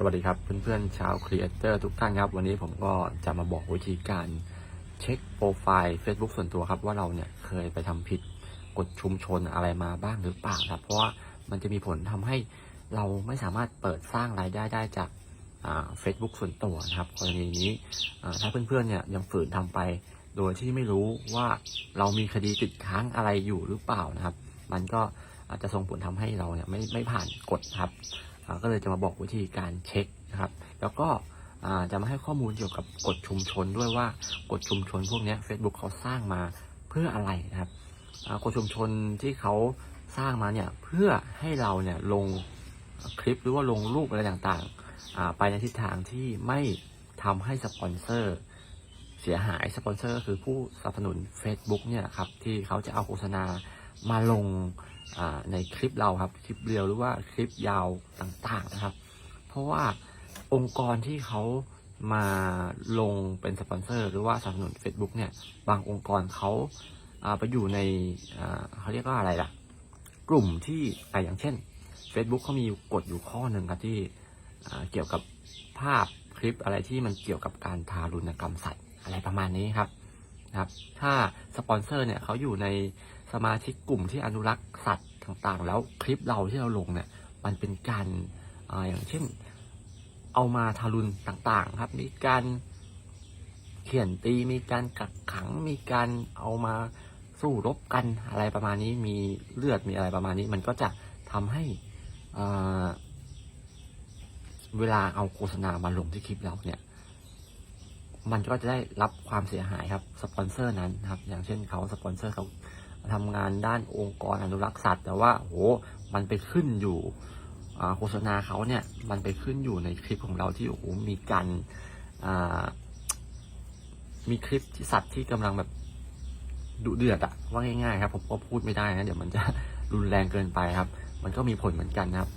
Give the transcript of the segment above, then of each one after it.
สวัสดีครับเพื่อนๆชาวครีเอเตอร์ทุกท่านครับวันนี้ผมก็จะมาบอกวิธีการเช็คโปรไฟล์ Facebook ส่วนตัวครับว่าเราเนี่ยเคยไปทำผิดกฎชุมชนอะไรมาบ้างหรือเปล่าครับเพราะว่ามันจะมีผลทำให้เราไม่สามารถเปิดสร้างรายได้ได้จากเฟซบุ๊กส่วนตัวนะครับกรณีนี้ถ้าเพื่อนๆเนี่ยยังฝืนทำไป โดยที่ไม่รู้ว่าเรามีคดีติดค้างอะไรอยู่หรือเปล่านะครับ มันก็อาจจะส่งผลทำให้เราเนี่ยไม่ไม่ผ่านกฎครับ ก็เลยจะมาบอกวิธีการเช็คนะครับ แล้วก็จะมาให้ข้อมูลเกี่ยวกับกฎชุมชนด้วยว่ากฎชุมชนพวกนี้ Facebook เขาสร้างมาเพื่ออะไรนะครับกฎชุมชนที่เขาสร้างมาเนี่ยเพื่อให้เราเนี่ยลงคลิปหรือว่าลงรูปอะไรต่างๆ ไปในทิศทางที่ไม่ทำให้สปอนเซอร์เสียหายสปอนเซอร์ก็คือผู้สนับสนุน Facebook เนี่ยครับที่เขาจะเอาโฆษณามาลง ในคลิปเราครับคลิปเรียวหรือว่าคลิปยาวต่างๆนะครับ เพราะว่าองค์กรที่เขามาลงเป็นสปอนเซอร์ หรือว่าสนับสนุน Facebook เนี่ย บางองค์กรเขาไปอยู่ในเขาเรียกว่าอะไรล่ะ กลุ่มที่อ่อย่างเช่น Facebook เขามีกฎอยู่ข้อหนึ่งครับที่เกี่ยวกับภาพคลิปอะไรที่มันเกี่ยวกับการทารุณกรรมสัตว์อะไรประมาณนี้ครับ นะครับถ้าสปอนเซอร์เนี่ยเขาอยู่ในสมาชิกกลุ่มที่อนุรักษ์สัตว์ต่างๆ แล้วคลิปเราที่เราลงเนี่ยมันเป็นการอาอย่างเช่นเอามาทารุณต่างๆครับ มีการเขียนตีมีการกักขังมีการเอามาสู้รบกันอะไรประมาณนี้มีเลือดมีอะไรประมาณนี้ มันก็จะทำให้เวลาเอาโฆษณามาลงที่คลิปเราเนี่ย มันก็จะได้รับความเสียหายครับสปอนเซอร์นั้นนะครับ อย่างเช่นเขาสปอนเซอร์เขาทำงานด้านองค์กรอนุรักษ์สัตว์ แต่ว่าโหมันไปขึ้นอยู่โฆษณาเขาเนี่ยมันไปขึ้นอยู่ในคลิปของเราที่โอ้โหมีการมีคลิปที่สัตว์ที่กำลังแบบดุเดือดอะว่าง่ายๆครับ ผมก็พูดไม่ได้นะเดี๋ยวมันจะรุนแรงเกินไปครับ มันก็มีผลเหมือนกันนะครับ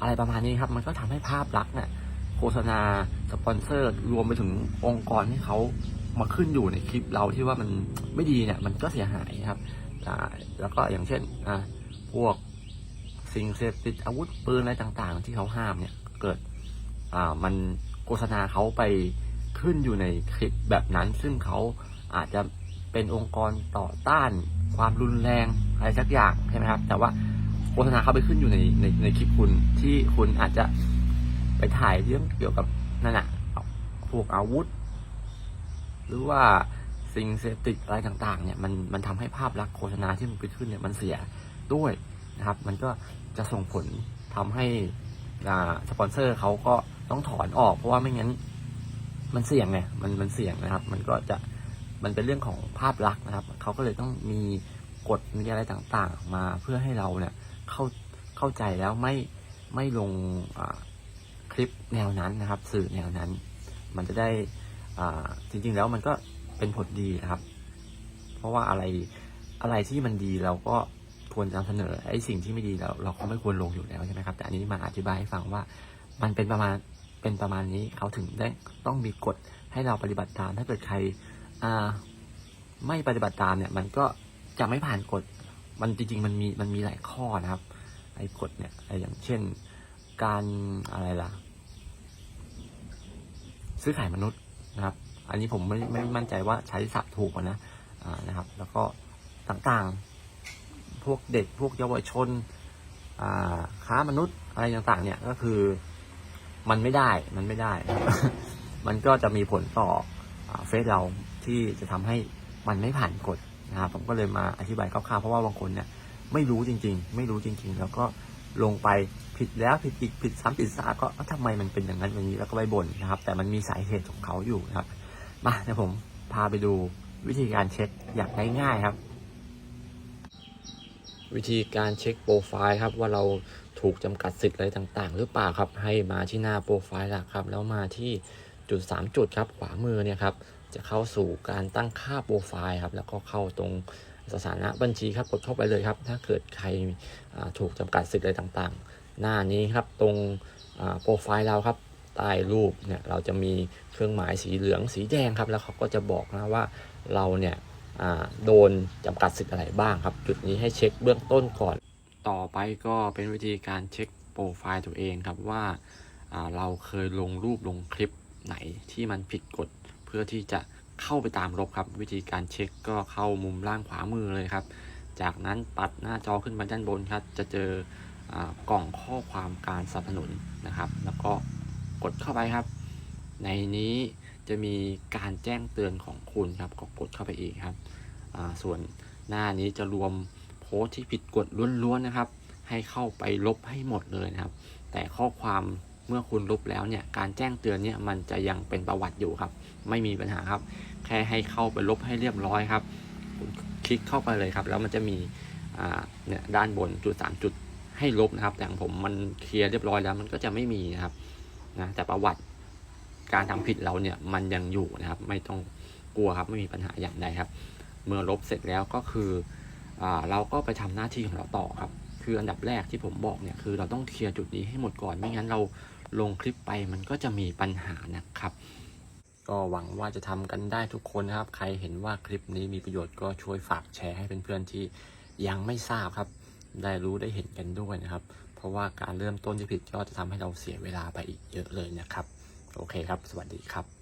อะไรประมาณนี้ครับ มันก็ทำให้ภาพลักษณ์เนี่ย ษณาสปอนเซอร์ รวมไปถึงองค์กรที่เขามาขึ้นอยู่ในคลิปเราที่ว่ามันไม่ดีเนี่ย มันก็เสียหายครับแล้วก็อย่างเช่นอ่าพวกสิ่งเสพติดอาวุธปืนอะไรต่าง ๆ ที่เขาห้ามเนี่ยเกิดอ่ามันโฆษณาเขาไปขึ้นอยู่ในคลิปแบบนั้น ซึ่งเขาอาจจะเป็นองค์กรต่อต้าน ความรุนแรงอะไรสักอย่างใช่ไหมครับ แต่ว่าโฆษณาเขาไปขึ้นอยู่ในในในคลิปคุณที่คุณอาจจะ ไปถ่ายเรื่องเกี่ยวกับนั่นแหละพวกอาวุธ หรือว่าสิ่งเสพติดอะไรต่าง ๆ เนี่ยมันมันทำให้ภาพลักษณ์โฆษณาที่มันไปขึ้นเนี่ยมันเสียด้วยนะครับ มันก็จะส่งผลทำให้สปอนเซอร์เขาก็ต้องถอนออก เพราะว่าไม่งั้นมันเสี่ยงไงมันมันเสี่ยงนะครับ มันก็จะมันเป็นเรื่องของภาพลักษณ์นะครับเขาก็เลยต้องมีกฎมีอะไรต่างๆ มาเพื่อให้เราเนี่ยเข้าเข้าใจแล้วไม่ไม่ลงอ่า คลิปแนวนั้นนะครับ สื่อแนวนั้น มันจะได้จริงๆแล้วมันก็เป็นผลดีนะครับ เพราะว่าอะไรอะไรที่มันดีเราก็ควรนำเสนอไอ้สิ่งที่ไม่ดีเราเราก็ไม่ควรลงอยู่แล้วใช่ไหมครับ แต่อันนี้มาอธิบายให้ฟังว่า มันเป็นประมาณเป็นประมาณนี้เขาถึงได้ต้องมีกฎให้เราปฏิบัติตาม ถ้าเกิดใครไม่ปฏิบัติตามเนี่ย มันก็จะไม่ผ่านกฎมันจริง ๆ มันมีมันมีหลายข้อนะครับไอ้กฎเนี่ยไอ้อย่างเช่นการอะไรล่ะ ซื้อขายมนุษย์นะครับ อันนี้ผมไม่ไม่มั่นใจว่าใช้ศัพท์ถูกนะนะครับ แล้วก็ต่างๆ พวกเด็กพวกเยาวชนค้ามนุษย์อะไรต่างๆ เนี่ยก็คือมันไม่ได้มันไม่ได้ มันก็จะมีผลต่ออเฟซเราที่จะทำให้มันไม่ผ่านกฎนะครับผมก็เลยมาอธิบายคร่าวๆเพราะว่าบางคนเนี่ยไม่รู้จริง ๆ ไม่รู้จริง ๆ แล้วก็ ลงไปผิดแล้วผิดอีกผิดซ้ำผิดซากก็เอ้าทำไมมันเป็นอย่างนั้นอย่างนี้แล้วก็ไปบ่นนะครับ แต่มันมีสาเหตุของเขาอยู่นะครับ มาเดี๋ยวผมพาไปดูวิธีการเช็คอย่างง่ายๆครับ วิธีการเช็คโปรไฟล์ครับว่าเราถูกจำกัดสิทธิ์อะไรต่างๆ หรือเปล่าครับ ให้มาที่หน้าโปรไฟล์หลักครับ แล้วมาที่จุด 3 จุดครับขวามือเนี่ยครับจะเข้าสู่การตั้งค่าโปรไฟล์ครับแล้วก็เข้าตรง สถานะบัญชีครับกดเข้าไปเลยครับ ถ้าเกิดใครถูกจำกัดสิทธิ์อะไรต่างๆ หน้านี้ครับตรงโปรไฟล์เราครับใต้รูปเนี่ยเราจะมีเครื่องหมายสีเหลืองสีแดงครับ แล้วเขาก็จะบอกนะว่าเราเนี่ยโดนจำกัดสิทธิ์อะไรบ้างครับ จุดนี้ให้เช็คเบื้องต้นก่อน ต่อไปก็เป็นวิธีการเช็คโปรไฟล์ตัวเองครับว่าอ่าเราเคยลงรูปลงคลิปไหนที่มันผิดกฎเพื่อที่จะ เข้าไปตามลบครับ วิธีการเช็คก็เข้ามุมล่างขวามือเลยครับ จากนั้นปัดหน้าจอขึ้นมาด้านบนครับ จะเจออกล่องข้อความการสนับสนุนนะครับ แล้วก็กดเข้าไปครับ ในนี้จะมีการแจ้งเตือนของคุณครับก็กดเข้าไปอีกครับส่วนหน้านี้จะรวมโพสต์ที่ผิดกฎล้วนๆนะครับ ให้เข้าไปลบให้หมดเลยนะครับ แต่ข้อความ เมื่อคุณลบแล้วเนี่ยการแจ้งเตือนเนี่ยมันจะยังเป็นประวัติอยู่ครับ ไม่มีปัญหาครับ แค่ให้เข้าไปลบให้เรียบร้อยครับคุณคลิกเข้าไปเลยครับ แล้วมันจะมีเนี่ยด้านบนจุดสามจุดให้ลบนะครับ แต่ของผมมันเคลียร์เรียบร้อยแล้วมันก็จะไม่มีนะครับนะแต่ประวัติการทำผิดเราเนี่ยมันยังอยู่นะครับ ไม่ต้องกลัวครับไม่มีปัญหาอย่างใดครับ เมื่อลบเสร็จแล้วก็คืออเราก็ไปทำหน้าที่ของเราต่อครับ คืออันดับแรกที่ผมบอกเนี่ยคือเราต้องเคลียร์จุดนี้ให้หมดก่อน ไม่งั้นเราลงคลิปไปมันก็จะมีปัญหานะครับ ก็หวังว่าจะทำกันได้ทุกคนนะครับ ใครเห็นว่าคลิปนี้มีประโยชน์ก็ช่วยฝากแชร์ให้เพื่อนๆที่ยังไม่ทราบครับ ได้รู้ได้เห็นกันด้วยนะครับ เพราะว่าการเริ่มต้นที่ผิดก็จะทำให้เราเสียเวลาไปอีกเยอะเลยนะครับ โอเคครับ สวัสดีครับ